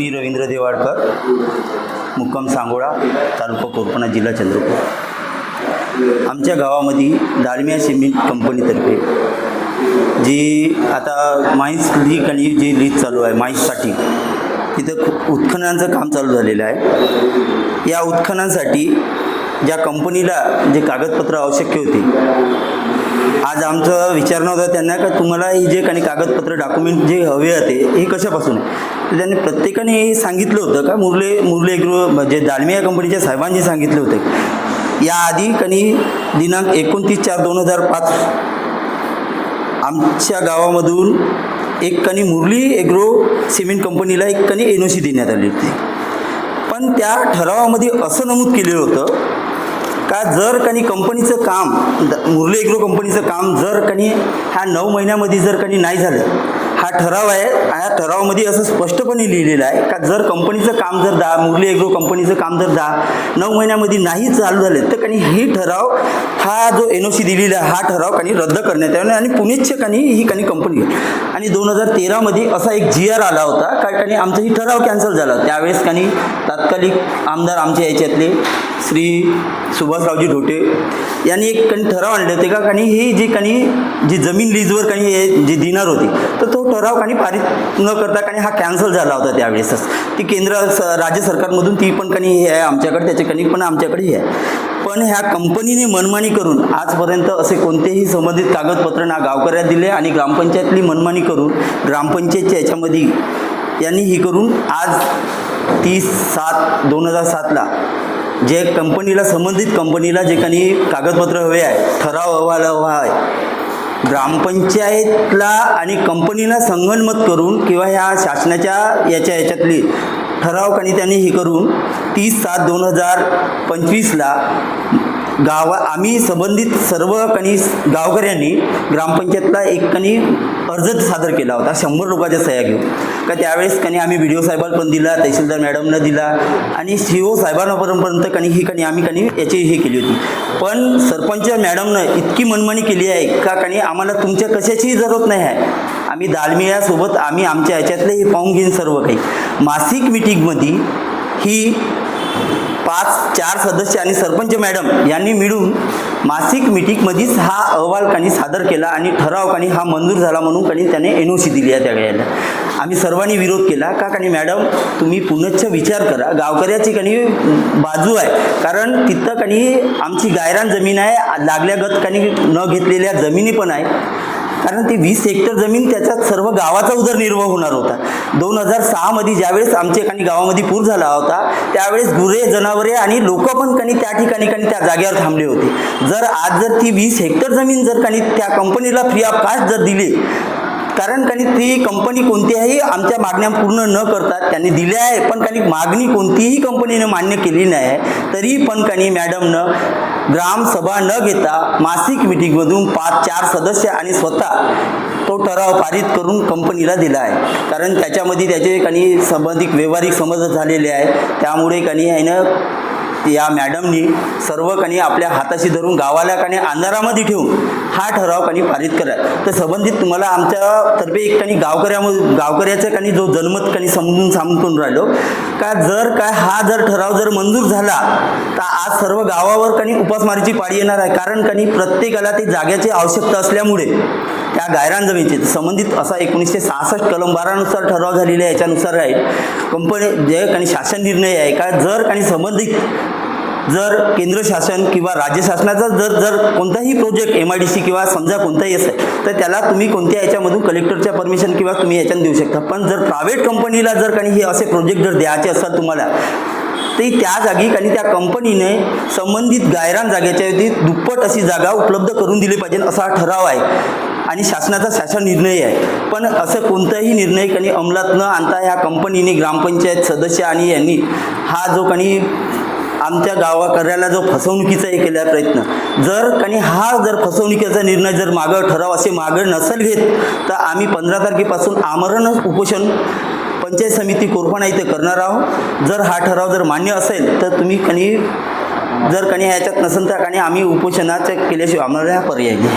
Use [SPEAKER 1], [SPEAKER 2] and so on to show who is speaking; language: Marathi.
[SPEAKER 1] मी रवींद्र देवाडकर मुक्काम सांगोळा तालुका कोरपणा जिल्हा चंद्रपूर. आमच्या गावामध्ये दालमिया सिमेंट कंपनीतर्फे जी आता माईन्स लीक आणि जी लीक चालू आहे माईन्ससाठी तिथं खूप उत्खननाचं काम चालू झालेलं आहे. या उत्खननासाठी ज्या कंपनीला जे कागदपत्र आवश्यक होते आज आमचं विचारणं होतं त्यांना का तुम्हाला हे जे काही कागदपत्र डॉक्युमेंट जे हवे होते हे कशापासून? तर त्यांनी प्रत्येकाने हे सांगितलं होतं का? मुरले मुरले एग्रो जे म्हणजे दालमिया कंपनीच्या साहेबांनी सांगितले होते. याआधी कनी दिनांक एकोणतीस चार दोन हजार पाच आमच्या गावामधून एक कनी मुरली एग्रो सिमेंट कंपनीला एक कनी एन ओ सी देण्यात आली होती. पण त्या ठरावामध्ये असं नमूद केलेलं होतं का जर कनी कंपनीचं काम द- मुरली एग्रो कंपनीचं काम जर कनी ह्या नऊ महिन्यामध्ये जर कनी नाही झालं हा ठराव आहे. या ठरावामध्ये असं स्पष्टपणे लिहिलेलं आहे का जर कंपनीचं काम जर दहा मुरली एग्रो कंपनीचं काम जर दहा नऊ महिन्यामध्ये नाही चालू झालं तर कनी ही ठराव हा जो एन ओ सी दिलेला आहे हा ठराव कनी रद्द करण्यात यावा आणि पुनिच्छकांनी ही काही कंपनी आणि दोन हजार तेरामध्ये असा एक जी आर आला होता का कनी आमचा ही ठराव कॅन्सल झाला त्यावेळेस कनी तात्कालिक आमदार आमच्या याच्यातले श्री सुभाषरावजी ढोटे यांनी एक कणी ठराव आणले होते का कारण ही जी काही जी जमीन लीजवर काही हे जी दिनार होती तर तो ठराव कणी पारित न करता आणि हा कॅन्सल झाला होता त्यावेळेसच. ती केंद्र स राज्य सरकारमधून ती पण कणी हे आहे आमच्याकडे त्याचे कणी पण आमच्याकडे हे आहे. पण ह्या कंपनीने मनमानी करून आजपर्यंत असे कोणतेही संबंधित कागदपत्र ना गावकऱ्या दिले आणि ग्रामपंचायतली मनमानी करून ग्रामपंचायतच्या याच्यामध्ये यांनी ही करून आज तीस सात दोन हजार सातला जे कंपनीला संबंधित कंपनीला जे काही कागदपत्र हवे आहे ठराव अहवाल हवा आहे ग्रामपंचायतला आणि कंपनीला संगनमत करून किंवा ह्या शासनाच्या याच्या याच्यातली ठराव त्यांनी हे करून तीस सात दोन हजार पंचवीसला गावा आम्ही संबंधित सर्व कणी गावकऱ्यांनी ग्रामपंचायतला एक कणी अर्ज सादर केला होता. शंभर लोकांच्या सह्या घेऊन. का त्यावेळेस कणी आम्ही व्हिडिओ ओ पण दिला तहसीलदार मॅडमनं दिला आणि सी ओ साहेबांपर्यंत कणी ही कणी आम्ही कणी याची हे केली होती. पण सरपंच मॅडमनं इतकी मनमानी केली आहे का कणी आम्हाला तुमच्या कशाचीही जरूरत नाही आहे. आम्ही दालमियासोबत आम्ही आमच्या ह्याच्यातले हे पाहून घेईन सर्व काही. मासिक मिटिंगमध्ये ही पाच चार सदस्य आणि सरपंच मॅडम यांनी मिळून मासिक मिटिंगमध्येच हा अहवाल कानी सादर केला आणि ठराव कानी हा मंजूर झाला म्हणून कानी त्याने एन ओ सी दिली आहे त्या वेळेला. आम्ही सर्वांनी विरोध केला. का कानी मॅडम तुम्ही पुनश्च विचार करा. गावकऱ्याची कानी बाजू आहे. कारण तिथं कानी आमची गायरान जमीन आहे. लागल्यागत कानी न घेतलेल्या जमिनी पण आहे. कारण ती वीस हेक्टर जमीन त्याच्यात सर्व गावाचा उदरनिर्वाह होणार होता. दोन हजार सहामध्ये ज्यावेळेस आमच्या एखादी गावामध्ये पूर झाला होता त्यावेळेस गुरे जनावरे आणि लोक पण कणी त्या ठिकाणी कणी त्या जागेवर थांबले होते. जर आज जर ती वीस हेक्टर जमीन जर कणी त्या कंपनीला फ्री ऑफ कास्ट जर दिली कारण काही ती कंपनी कोणत्याही आमच्या मागण्या पूर्ण न करता त्यांनी दिल्या आहे पण काही मागणी कोणतीही कंपनीने मान्य केली नाही आहे तरी पण काही मॅडमनं ग्रामसभा न घेता मासिक मिटिंगमधून पाच चार सदस्य आणि स्वतः तो ठराव पारित करून कंपनीला दिला आहे. कारण त्याच्यामध्ये त्याचे काही संबंधित व्यवहारिक समज झालेले आहे. त्यामुळे काही ना या मॅडमनी सर्व कणी आपल्या हाताशी धरून गावाला काणी अंधारामध्ये ठेवून हा ठराव कणी पारित करा. तर संबंधित तुम्हाला आमच्यातर्फे एक कणी गावकऱ्यामध्ये गावकऱ्याचा कणी जो जनमत कणी समजून सांगून राहिलो. का जर काय हा जर ठराव जर मंजूर झाला तर आज सर्व गावावर कणी उपासमारीची पाळी येणार आहे. कारण कणी प्रत्येकाला ती जाग्याची आवश्यकता असल्यामुळे त्या गायरान जमिनीचे संबंधित असा एकोणीसशे सहासष्ट कलम बारानुसार ठराव झालेला आहे याच्यानुसार आहे. कंपनी जे काही शासन निर्णय आहे का जर काही संबंधित जर केंद्र शासन किंवा राज्य शासनाचा जर जर कोणताही project M I D C किंवा समजा कोणताही असेल तर त्याला तुम्ही कोणत्या याच्यामधून कलेक्टरच्या परमिशन किंवा तुम्ही याच्यानं देऊ शकता. पण जर प्रायव्हेट कंपनीला जर काही हे असे प्रोजेक्ट जर द्यायचे असतात तुम्हाला ते त्या जागी आणि त्या कंपनीने संबंधित गायरान जागेच्या ऐवजी दुप्पट अशी जागा उपलब्ध करून दिली पाहिजे असा ठराव आहे. आणि शासनाचा शासन निर्णय आहे. पण असं कोणताही निर्णय कणी अंमलात न आणता ह्या कंपनीने ग्रामपंचायत सदस्य आणि यांनी हा जो काही आमच्या गावाकऱ्याला जो फसवणुकीचा हे केला प्रयत्न जर कणी हा जर फसवणुकीचा निर्णय जर मागं ठराव असे मागं नसेल घेत तर आम्ही पंधरा तारखेपासून आमरण उपोषण पंचायत समिती कोरफाणा इथे करणार आहोत. जर हा ठराव जर मान्य असेल तर तुम्ही कणी जर कणी ह्याच्यात नसेल तर कणी आम्ही उपोषणाच्या केल्याशिवाय आम्हाला हा पर्याय नाही.